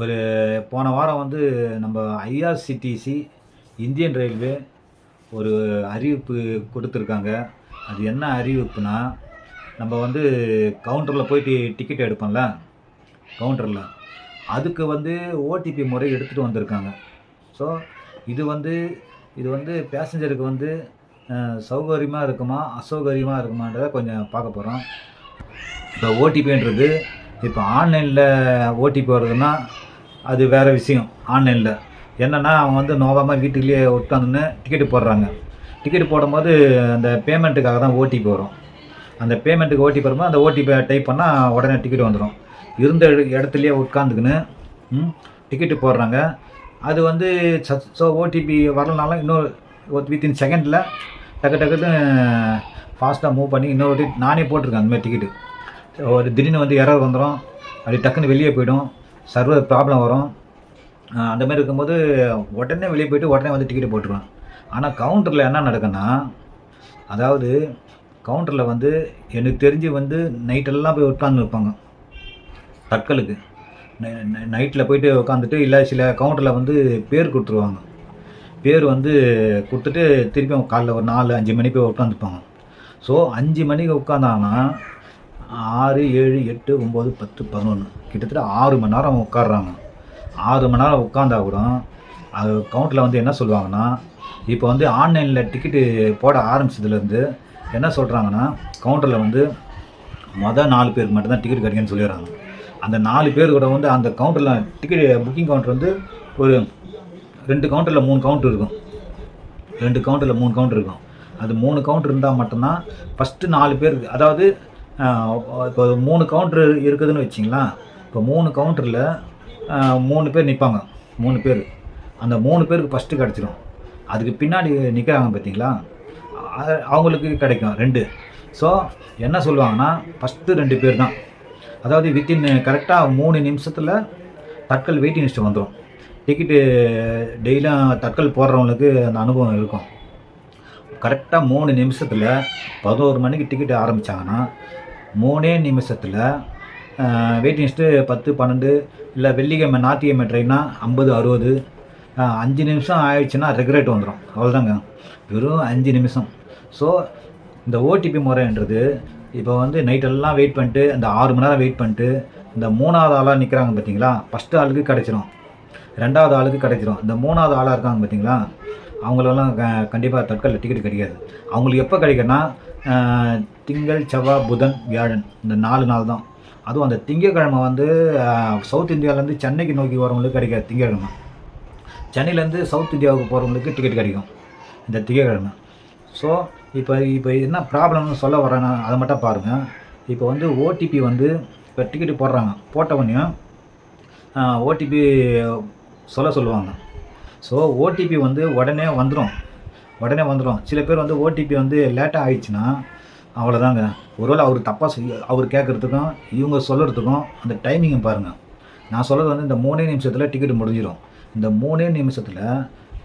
ஒரு போன வாரம் வந்து நம்ம ஐஆர்சிடிசி இந்தியன் ரயில்வே ஒரு அறிவிப்பு கொடுத்துருக்காங்க. அது என்ன அறிவிப்புனா நம்ம வந்து கவுண்டரில் போயிட்டு டிக்கெட் எடுப்போம்ல கவுண்டரில் அதுக்கு வந்து ஓடிபி முறை எடுத்துகிட்டு வந்திருக்காங்க. ஸோ இது வந்து இது வந்து பேசஞ்சருக்கு வந்து சௌகரியமாக இருக்குமா அசௌகரியமாக இருக்குமான்றதை கொஞ்சம் பார்க்க போகிறோம் இப்போ ஓடிபின்றது இப்போ ஆன்லைனில் ஓடிபி வருதுன்னா அது வேறு விஷயம் ஆன்லைனில். என்னென்னா அவங்க வந்து நோவாமல் வீட்டுக்குள்ளேயே உட்காந்துன்னு டிக்கெட்டு போடுறாங்க. டிக்கெட்டு போடும்போது அந்த பேமெண்ட்டுக்காக தான் ஓடிபி வரும். அந்த பேமெண்ட்டுக்கு ஓடிபி வரும்போது அந்த ஓடிபி டைப் பண்ணால் உடனே டிக்கெட் வந்துடும் இருந்த இடத்துலையே உட்காந்துக்கின்னு டிக்கெட்டு போடுறாங்க. அது வந்து ஸோ ஓடிபி வரலனாலும் இன்னொரு வித்தின் செகண்டில் டக்கு டக்குன்னு ஃபாஸ்ட்டாக மூவ் பண்ணி இன்னொரு நானே போட்டிருக்கேன் அந்தமாதிரி டிக்கெட்டு ஒரு திடீர்னு வந்து எரர் வந்துடும் அப்படி டக்குன்னு வெளியே போயிடும். சர்வர் ப்ராப்ளம் வரும். ஆஹ் அந்த மாதிரி இருக்கும்போது உடனே வெளியே போயிட்டு உடனே வந்து டிக்கெட் போட்டுருவேன் ஆனால் கவுண்டரில் என்ன நடக்குன்னா அதாவது கவுண்டரில் வந்து எனக்கு தெரிஞ்சு வந்து நைட்டெல்லாம் போய் உட்காந்து இருப்பாங்க. தட்கலுக்கு நைட்டில் போயிட்டு உட்காந்துட்டு இல்லை சில கவுண்டரில் வந்து பேர் கொடுத்துருவாங்க. பேர் வந்து கொடுத்துட்டு திருப்பி அவங்க காலைல ஒரு நாலு அஞ்சு மணி போய் உட்காந்துப்பாங்க ஸோ அஞ்சு மணிக்கு உட்காந்தாங்கன்னா ஆறு ஏழு எட்டு ஒம்பது பத்து பதினொன்று கிட்டத்தட்ட ஆறு மணி நேரம் அவங்க உட்காடுறாங்க ஆறு மணி நேரம் உட்காந்தா கூட அது கவுண்டரில் வந்து என்ன சொல்லுவாங்கன்னா இப்போ வந்து ஆன்லைனில் டிக்கெட்டு போட ஆரம்பிச்சதுலேருந்து என்ன சொல்கிறாங்கன்னா கவுண்டரில் வந்து மொதல் நாலு பேருக்கு மட்டும்தான் டிக்கெட் கிடைக்குன்னு சொல்லிடுறாங்க. அந்த நாலு பேர் கூட வந்து அந்த கவுண்டரில் டிக்கெட் புக்கிங் கவுண்டர் வந்து ஒரு ரெண்டு கவுண்டரில் மூணு கவுண்டர் இருக்கும். ரெண்டு கவுண்டரில் மூணு கவுண்டர் இருக்கும். அது மூணு கவுண்டர் இருந்தால் மட்டும்தான் ஃபஸ்ட்டு நாலு பேருக்கு அதாவது இப்போ மூணு கவுண்டர் இருக்குதுன்னு வச்சிங்களா இப்போ மூணு கவுண்டரில் மூணு பேர் நிற்பாங்க மூணு பேர். அந்த மூணு பேருக்கு ஃபஸ்ட்டு கிடச்சிரும். அதுக்கு பின்னாடி நிற்கிறாங்க பார்த்தீங்களா அவங்களுக்கு கிடைக்கும் ரெண்டு. ஸோ என்ன சொல்லுவாங்கன்னா ஃபஸ்ட்டு ரெண்டு பேர் தான். அதாவது வித்தின் கரெக்டாக மூணு நிமிஷத்தில் தட்கல் வெயிட்டிங் லிஸ்ட்டு வந்துடும் டிக்கெட்டு டெய்லியும் தட்கல் போடுறவங்களுக்கு அந்த அனுபவம் இருக்கும். கரெக்டாக மூணு நிமிஷத்தில் பதினோரு மணிக்கு டிக்கெட் ஆரம்பித்தாங்கன்னா மூணே நிமிஷத்தில் வெயிட்டிங் லிஸ்ட்டு பத்து பன்னெண்டு இல்லை வெள்ளிக்கிழமை ஞாயிற்றுக்கிழமை ட்ரெயின்னா ஐம்பது அறுபது. அஞ்சு நிமிஷம் ஆயிடுச்சுன்னா ரெகுலேட் வந்துடும் அவ்வளோதாங்க வெறும் அஞ்சு நிமிஷம். ஸோ இந்த ஓடிபி முறைன்றது இப்போ வந்து நைட்டெல்லாம் வெயிட் பண்ணிட்டு இந்த ஆறு மணி நேரம் வெயிட் பண்ணிட்டு இந்த மூணாவது ஆளாக நிற்கிறாங்க பார்த்தீங்களா ஃபஸ்ட்டு ஆளுக்கு கிடச்சிரும். ரெண்டாவது ஆளுக்கு கிடைச்சிரும். இந்த மூணாவது ஆளாக இருக்காங்க பார்த்தீங்களா அவங்களெல்லாம் க கண்டிப்பாக தட்கலில் டிக்கெட் கிடைக்காது. அவங்களுக்கு எப்போ கிடைக்குன்னா திங்கள் செவ்வாய் புதன் வியாழன். இந்த நாலு நாள் தான். அதுவும் அந்த திங்கக்கிழமை வந்து சவுத் இந்தியாவிலேருந்து சென்னைக்கு நோக்கி வரவங்களுக்கு கிடைக்காது திங்கக்கிழமை. சென்னையிலேருந்து சவுத் இந்தியாவுக்கு போகிறவங்களுக்கு டிக்கெட் கிடைக்கும். இந்த திங்கக்கிழமை. ஸோ இப்போ இப்போ என்ன ப்ராப்ளம்னு சொல்ல வரேன்னா அதை மட்டும் பாருங்கள் இப்போ வந்து ஓடிபி வந்து இப்போ டிக்கெட்டு போடுறாங்க. போட்டவொடனே ஓடிபி சொல்ல சொல்லுவாங்க. ஸோ ஓடிபி வந்து உடனே வந்துடும் உடனே வந்துடும் சில பேர் வந்து ஓடிபி வந்து லேட்டாக ஆயிடுச்சுன்னா அவ்வளோதாங்க ஒருவேளை அவர் தப்பாக செய்ய அவர் கேட்குறதுக்கும் இவங்க சொல்கிறதுக்கும் அந்த டைமிங்கை பாருங்கள் நான் சொல்கிறது வந்து இந்த மூணே நிமிஷத்தில் டிக்கெட் முடிஞ்சிடும் இந்த மூணே நிமிஷத்தில்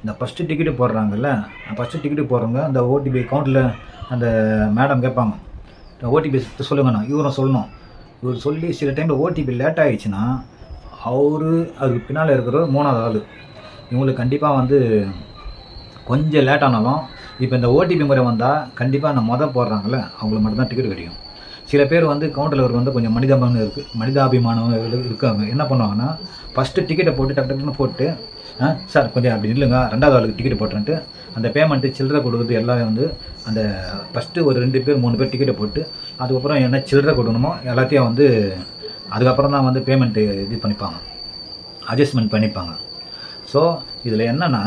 இந்த ஃபஸ்ட்டு டிக்கெட்டு போடுறாங்கல்ல ஃபஸ்ட்டு டிக்கெட்டு போடுறவங்க அந்த ஓடிபி அக்கௌண்ட்டில் அந்த மேடம் கேட்பாங்க. ஓடிபி சொல்லுங்கண்ணா இவரும் சொல்லணும். இவர் சொல்லி சில டைமில் ஓடிபி லேட் ஆகிடுச்சுன்னா அவர் அதுக்கு பின்னால் இருக்கிற மூணாவது ஆள். இவங்களுக்கு கண்டிப்பாக வந்து கொஞ்சம் லேட் ஆனாலும் இப்போ இந்த ஓடிபி முறை வந்தால் கண்டிப்பாக அந்த மொதல் போடுறாங்கல்ல அவங்களுக்கு மட்டும்தான் டிக்கெட் கிடைக்கும். சில பேர் வந்து கவுண்டரில் வந்து கொஞ்சம் மனிதாபிமானம் இருக்குது மனிதாபிமானம் இருக்காங்க. என்ன பண்ணுவாங்கன்னா ஃபஸ்ட்டு டிக்கெட்டை போட்டு டக்கு டக்குன்னு போட்டு ஆ சார் கொஞ்சம் அப்படி இல்லைங்க ரெண்டாவது ஆளுக்கு டிக்கெட் போட்டுன்ட்டு அந்த பேமெண்ட்டு சில்லறை கொடுக்குறது எல்லாமே வந்து அந்த ஃபஸ்ட்டு ஒரு ரெண்டு பேர் மூணு பேர் டிக்கெட்டை போட்டு அதுக்கப்புறம் என்ன சில்லறை கொடுக்கணுமோ எல்லாத்தையும் வந்து அதுக்கப்புறம் தான் வந்து பேமெண்ட்டு இது பண்ணிப்பாங்க அட்ஜஸ்ட்மெண்ட் பண்ணிப்பாங்க. ஸோ இதில் என்னென்னா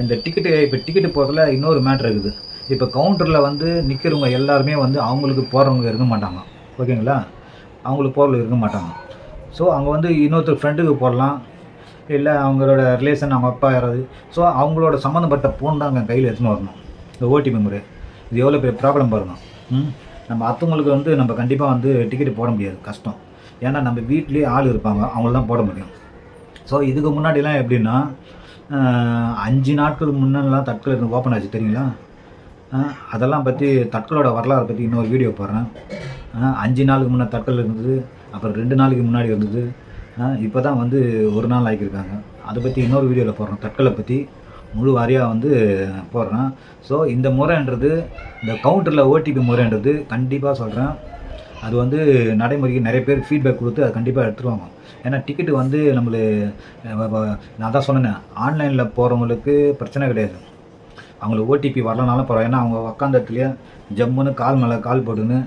இந்த டிக்கெட்டு இப்போ டிக்கெட்டு போகிறதுல இன்னொரு மேட்ரு இருக்குது. இப்போ கவுண்டரில் வந்து நிற்கிறவங்க எல்லாருமே வந்து அவங்களுக்கு போகிறவங்க இருக்க மாட்டாங்க. ஓகேங்களா? அவங்களுக்கு போகிறவங்க இருக்க மாட்டாங்க. ஸோ அவங்க வந்து இன்னொருத்தர் ஃப்ரெண்டுக்கு போடலாம். இல்லை அவங்களோட ரிலேஷன் அவங்க அப்பா யாராவது. ஸோ அவங்களோட சம்மந்தப்பட்ட ஃபோன் தான் அங்கே கையில் எடுத்துன்னு வரணும். இந்த ஓடிபி முறை இது எவ்வளோ பெரிய ப்ராப்ளம் பாருங்க. ம்? நம்ம அத்தவங்களுக்கு வந்து நம்ம கண்டிப்பாக வந்து டிக்கெட் போட முடியாது. கஷ்டம். ஏன்னா நம்ம வீட்லேயே ஆள் இருப்பாங்க. அவங்கள தான் போட முடியும். ஸோ இதுக்கு முன்னாடிலாம் எப்படின்னா அஞ்சு நாட்களுக்கு முன்னெல்லாம் தட்கல் ஓப்பன் ஆச்சு தெரியுங்களா? அதெல்லாம் பற்றி தட்கலோட வரலாறு பற்றி இன்னொரு வீடியோ போடுறேன். அஞ்சு நாளுக்கு முன்னே தட்கல் இருந்தது அப்புறம் ரெண்டு நாளைக்கு முன்னாடி இருந்தது இப்போ தான் வந்து ஒரு நாள் ஆக்கியிருக்காங்க. அதை பற்றி இன்னொரு வீடியோவில் போடுறேன் தட்கலை பற்றி முழு வாரியாக வந்து போடுறேன். ஸோ இந்த முறைன்றது இந்த கவுண்டரில் ஓடிபி முறைன்றது கண்டிப்பாக சொல்கிறேன் அது வந்து நடைமுறைக்கு நிறைய பேர் ஃபீட்பேக் கொடுத்து அது கண்டிப்பாக எடுத்துருவாங்க. ஏன்னா டிக்கெட்டு வந்து நம்மளுக்கு நான் தான் சொன்னேன் ஆன்லைனில் போகிறவங்களுக்கு பிரச்சனை கிடையாது. அவங்களுக்கு ஓடிபி வரலனாலும் பரவாயில்ல. ஏன்னா அவங்க உக்காந்த இடத்துலையே ஜம்முன்னு கால் மேலே கால் போட்டுன்னு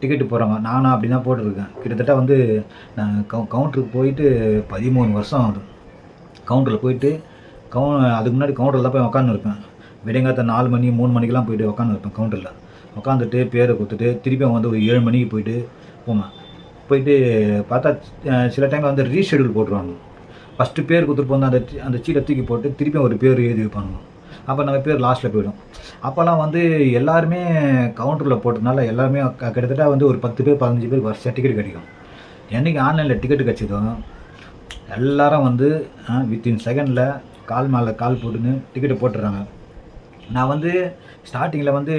டிக்கெட்டு போகிறாங்க நானும் அப்படி தான் போட்டிருக்கேன். கிட்டத்தட்ட வந்து நான் கவு கவுண்டருக்கு போயிட்டு பதிமூணு வருஷம் ஆகுது. கவுண்டரில் போயிட்டு கவு அதுக்கு முன்னாடி கவுண்டரில் தான் போய் உக்காந்துருப்பேன். விடங்காத்த நாலு மணி மூணு மணிக்கெல்லாம் போயிட்டு உக்காந்துருப்பேன் கவுண்டரில் உட்காந்துட்டு பேரை கொடுத்துட்டு திருப்பி வந்து ஒரு ஏழு மணிக்கு போயிட்டு போவேன் போயிட்டு பார்த்தா சில டைம் வந்து ரீஷெடியூல் போட்டுருவாங்க. ஃபஸ்ட்டு பேர் கொடுத்துட்டு போந்து அந்த அந்த சீட்டை தூக்கி போட்டு திருப்பி ஒரு பேர் எழுதி வைப்பாங்க. அப்போ நம்ம பேர் லாஸ்ட்டில் போயிடும். அப்போல்லாம் வந்து எல்லாருமே கவுண்டரில் போட்டதுனால எல்லாருமே க- கிட்டத்தட்ட வந்து ஒரு பத்து பேர் பதினஞ்சு பேர் வருஷம் டிக்கெட் கிடைக்கும். என்றைக்கு ஆன்லைனில் டிக்கெட் கிடச்சிதோ எல்லாரும் வந்து வித்தின் செகண்டில் கால் மேலே கால் போட்டுன்னு டிக்கெட்டை போட்டுடுறாங்க. நான் வந்து ஸ்டார்டிங்கில் வந்து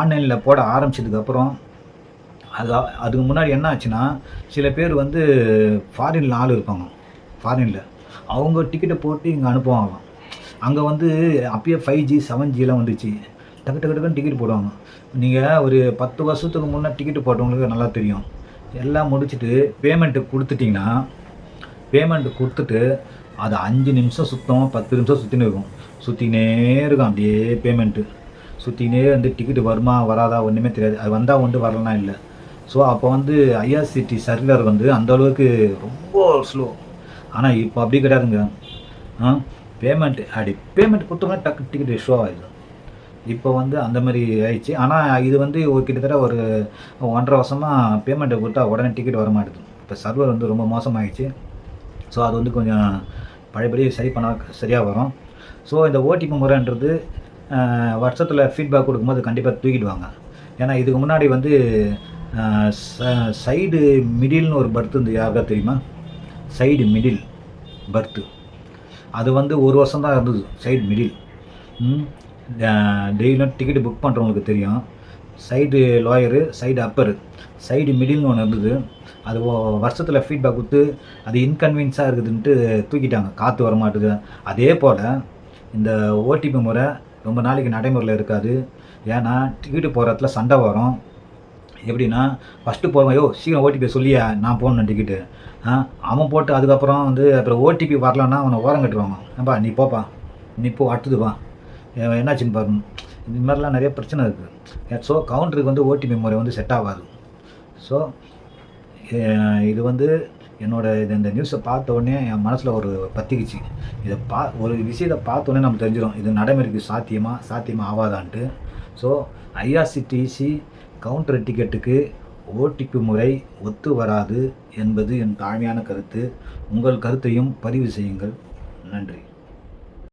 ஆன்லைனில் போட ஆரம்பிச்சதுக்கப்புறம் அது அதுக்கு முன்னாடி என்ன ஆச்சுன்னா சில பேர் வந்து ஃபாரினில் ஆள் இருப்பாங்க. ஃபாரினில் அவங்க டிக்கெட்டை போட்டு இங்கே அனுப்புவாங்க. அங்கே வந்து அப்பயே ஃபைவ் ஜி செவன் ஜிலாம் வந்துச்சு. டக்கு டக்கு டக்குன்னு டிக்கெட் போடுவாங்க. நீங்கள் ஒரு பத்து வருஷத்துக்கு முன்னே டிக்கெட்டு போட்டவங்களுக்கு நல்லா தெரியும். எல்லாம் முடிச்சுட்டு பேமெண்ட்டு கொடுத்துட்டிங்கன்னா பேமெண்ட்டு கொடுத்துட்டு அது அஞ்சு நிமிஷம் சுத்தம் பத்து நிமிஷம் சுற்றினே இருக்கும். சுற்றினே இருக்கும் அப்படியே பேமெண்ட்டு சுற்றினே வந்து டிக்கெட் வருமா வராதா ஒன்றுமே தெரியாது. அது வந்தால் ஒன்று வரலனா இல்லை. ஸோ அப்போ வந்து ஐஆர்சிடி சர்வர் வந்து அந்த அளவுக்கு ரொம்ப ஸ்லோ ஆனால் இப்போ அப்படி கிடையாதுங்க. ஆ? பேமெண்ட் அப்படி பேமெண்ட் கொடுத்தோம்னா டக்கு டிக்கெட் இஷ்யூ ஆகிடும் இப்போ வந்து அந்த மாதிரி ஆயிடுச்சு. ஆனால் இது வந்து ஒரு கிட்டத்தட்ட ஒரு ஒன்றரை வருஷமாக பேமெண்ட்டை கொடுத்தா உடனே டிக்கெட் வர மாட்டேது. இப்போ சர்வர் வந்து ரொம்ப மோசமாகிடுச்சு ஸோ அது வந்து கொஞ்சம் பழையபடி சரி பண்ண சரியாக வரும். ஸோ இந்த ஓடிபி முறைன்றது வருஷத்தில் ஃபீட்பேக் கொடுக்கும்போது கண்டிப்பாக தூக்கிடுவாங்க. ஏன்னா இதுக்கு முன்னாடி வந்து சைடு மிடில்னு ஒரு பர்த் இருந்து யாருக்கா தெரியுமா? சைடு மிடில் பர்த்து அது வந்து ஒரு வருஷம் தான் இருந்தது சைடு மிடில் டெய்லியும் டிக்கெட் புக் பண்ணுறவங்களுக்கு தெரியும். Side lower side upper side மிடில்னு ஒன்று இருந்தது. அது வருஷத்தில் ஃபீட்பேக் கொடுத்து அது இன்கன்வீனியன்ஸாக இருக்குதுன்ட்டு தூக்கிட்டாங்க. காற்று வர மாட்டுது அதே போல் இந்த ஓடிபி முறை ரொம்ப நாளைக்கு நடைமுறையில் இருக்காது. ஏன்னா டிக்கெட்டு போகிற இடத்துல சண்டை வரும். எப்படின்னா ஃபஸ்ட்டு போவேன் யோ சீக்கிரம் ஓடிபி சொல்லியா நான் போகணும் டிக்கெட்டு ஆ அவன் போட்டு அதுக்கப்புறம் வந்து அப்புறம் ஓடிபி வரலன்னா அவனை ஓரம் கட்டுவாங்க. ஏன்பா நீ போப்பா. நீ போ அடுத்தது வா. என்னாச்சுன்னு பாருங்க இந்த மாதிரிலாம் நிறைய பிரச்சனை இருக்குது ஸோ கவுண்டருக்கு வந்து ஓடிபி முறை வந்து செட் ஆகாது. ஸோ இது வந்து என்னோட இது இந்த நியூஸை பார்த்த உடனே என் மனசில் ஒரு பத்திக்குச்சு. இதை பா ஒரு விஷயத்தை பார்த்த உடனே நம்ம தெரிஞ்சிடும் இது நடைமுறைக்கு சாத்தியமாக சாத்தியமாக ஆகாதான்ட்டு ஸோ ஐஆர்சிடிசி கவுண்டர் டிக்கெட்டுக்கு ஓடிபி முறை ஒத்து வராது என்பது என் தாழ்மையான கருத்து. உங்கள் கருத்தையும் பதிவு செய்யுங்கள். நன்றி.